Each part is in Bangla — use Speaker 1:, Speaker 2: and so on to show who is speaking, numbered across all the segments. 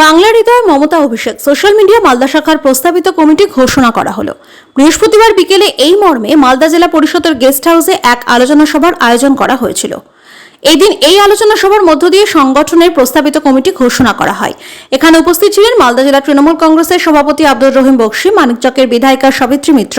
Speaker 1: বাংলা হৃদয় মমতা অভিষেক সোশ্যাল মিডিয়া মালদা শাখার প্রস্তাবিত কমিটি ঘোষণা করা হলো। বৃহস্পতিবার বিকেলে এই মর্মে মালদা জেলা পরিষদের গেস্ট হাউসে এক আলোচনা সভার আয়োজন করা হয়েছিল। এদিন এই আলোচনা সভার মধ্য দিয়ে সংগঠনের প্রস্তাবিত কমিটি ঘোষণা করা হয়। এখানে উপস্থিত ছিলেন মালদা জেলা তৃণমূল কংগ্রেসের সভাপতি আব্দুর রহিম বক্সি, মানিকচকের বিধায়িকা সাবিত্রী মিত্র,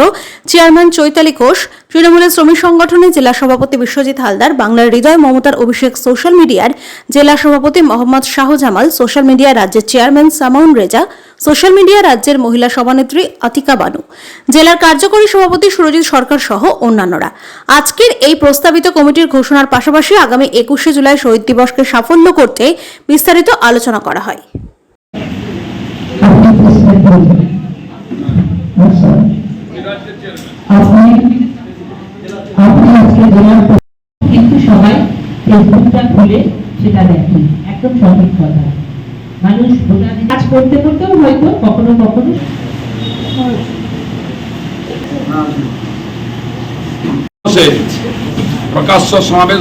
Speaker 1: চেয়ারম্যান চৈতালি ঘোষ তৃণমূলের শ্রমিক সংগঠনের জেলা সভাপতি বিশ্বজিৎ হালদার বাংলার হৃদয় মমতার অভিষেক সোশ্যাল মিডিয়ার জেলা সভাপতি মোহাম্মদ শাহজামাল সোশ্যাল মিডিয়া রাজ্যের chairman Samaun Reza social media রাজ্যের মহিলা সভানেত্রী আতিকা বানু জেলার কার্যকরী সভাপতি সুরজিৎ সরকার সহ অন্যান্যরা। আজকের এই প্রস্তাবিত কমিটির ঘোষণার পাশাপাশি আগামী একুশে জুলাই শহীদ দিবসকে সাফল্য করতে বিস্তারিত আলোচনা করা হয়।
Speaker 2: আপনি ফেসবুকটা খুলে সেটা দেখেন একদম সঠিক কথা। মানুষ ভোটার কাজ করতে করতেও হয়তো কখনো কখনো
Speaker 3: প্রকাশ্য সমাবেশ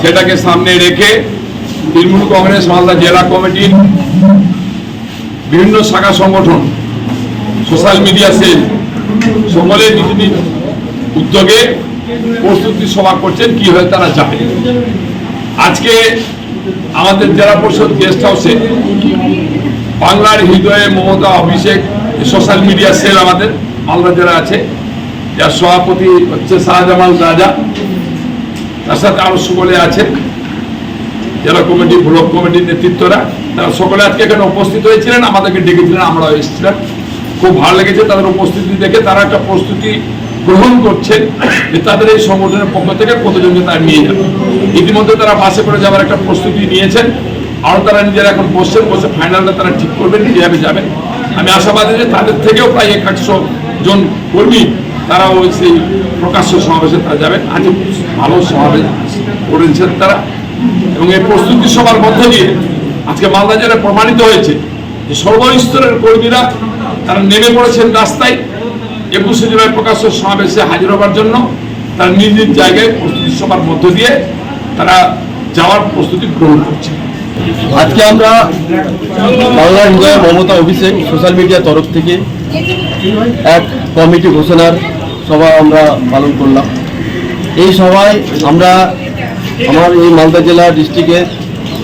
Speaker 3: সেটাকে সামনে রেখে তৃণমূল কংগ্রেস, মালদা জেলা কমিটির বিভিন্ন শাখা সংগঠন, সোশ্যাল মিডিয়া সেল সকলে নিজ নিজ উদ্যোগে প্রস্তুতি সভা করছেন, কি হয় তারা জানে। আজকে আমাদের জেলা পরিষদ গেস্ট হাউসে বাংলার হৃদয়ে Mamata, Abhishek social media cell আমাদের, মালদা জেলা আছে। যার সভাপতি হচ্ছে শাহজামাল রাজা। তার সাথে আরও সকলে আছে। জেলা কমিটি, ব্লক কমিটির নেতৃত্বরা। তারা সকলে আজকে এখানে উপস্থিত হয়েছিলেন, আমাদেরকে ডেকেছিলেন, আমরাও এসেছিলাম। খুব ভালো লেগেছে তাদের উপস্থিতি দেখে। তারা একটা প্রস্তুতি গ্রহণ করছেন যে তাদের এই সংগঠনের পক্ষ থেকে তারা নিয়ে যাবে ইতিমধ্যে তারা বাসে করে যাওয়ার একটা প্রস্তুতি নিয়েছেন। আরও তারা নিজেরা এখন বসছেন, বসে ফাইনালটা তারা ঠিক করবেন, কীভাবে যাবেন। আমি আশাবাদী যে তাদের থেকেও প্রায় এক একশো জন কর্মী তারাও সেই প্রকাশ্য সমাবেশে তারা যাবেন। আজ ভালো সমাবেশ করেছেন তারা। এবং এই প্রস্তুতি সভার মধ্যে দিয়ে আজকে মালদা জেলায় প্রমাণিত হয়েছে যে সর্বস্তরের কর্মীরা তারা নেমে পড়েছেন রাস্তায়। একুশে জুলাই প্রকাশ্য সমাবেশে হাজির হবার জন্য তারা নিজ নিজ জায়গায় প্রস্তুতি সভার মধ্য দিয়ে তারা যাওয়ার প্রস্তুতি গ্রহণ করছে।
Speaker 4: আজকে আমরা বাংলার হৃদয়ে মমতা অভিষেক সোশ্যাল মিডিয়ার তরফ থেকে এক কমিটি ঘোষণার সভা আমরা পালন করলাম। এই সভায় আমরা আমার এই মালদা জেলা ডিস্ট্রিক্টের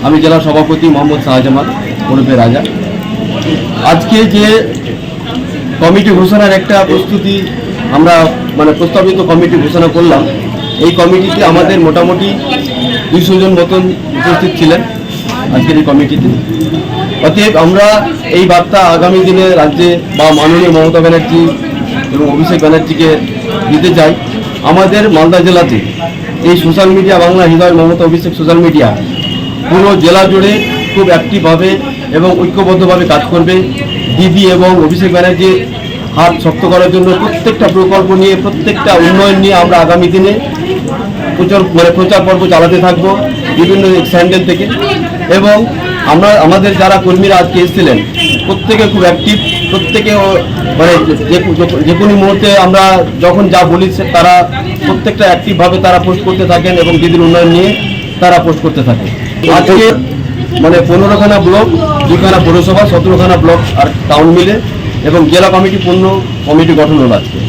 Speaker 4: আমি জেলা সভাপতি মোহাম্মদ শাহজামান ওরফে রাজা। আজকে যে কমিটি ঘোষণার একটা প্রস্তুতি আমরা মানে প্রস্তাবিত কমিটি ঘোষণা করলাম। এই কমিটিতে আমাদের মোটামুটি দুইশো জন মতন উপস্থিত ছিলেন আজকের এই কমিটিতে। অতএব আমরা এই বার্তা আগামী দিনে রাজ্যে বা মাননীয় মমতা ব্যানার্জি এবং অভিষেক ব্যানার্জিকে দিতে চাই। আমাদের মালদা জেলাতে এই সোশ্যাল মিডিয়া, বাংলা হৃদয় মমতা অভিষেক সোশ্যাল মিডিয়া পুরো জেলা জুড়ে খুব অ্যাক্টিভভাবে এবং ঐক্যবদ্ধভাবে কাজ করবে। দিদি এবং অভিষেক ব্যানার্জির হাত শক্ত করার জন্য প্রত্যেকটা প্রকল্প নিয়ে, প্রত্যেকটা উন্নয়ন নিয়ে আমরা আগামী দিনে প্রচার মানে প্রচার পর্ব চালাতে থাকব বিভিন্ন স্যান্ডেল থেকে। এবং আমরা, আমাদের যারা কর্মীরা আজকে এসেছিলেন, প্রত্যেকে খুব অ্যাক্টিভ প্রত্যেকে মানে যে- কোনো মুহূর্তে আমরা যখন যা বলি তারা প্রত্যেকটা অ্যাক্টিভভাবে তারা পোস্ট করতে থাকেন এবং দিদির উন্নয়ন নিয়ে তারা পোস্ট করতে থাকেন। আজকে মানে পনেরোখানা ব্লক, দুখানা পৌরসভা, সতেরোখানা ব্লক আর টাউন মিলে, এবং জেলা কমিটি পূর্ণ কমিটি গঠন হলো আজকে।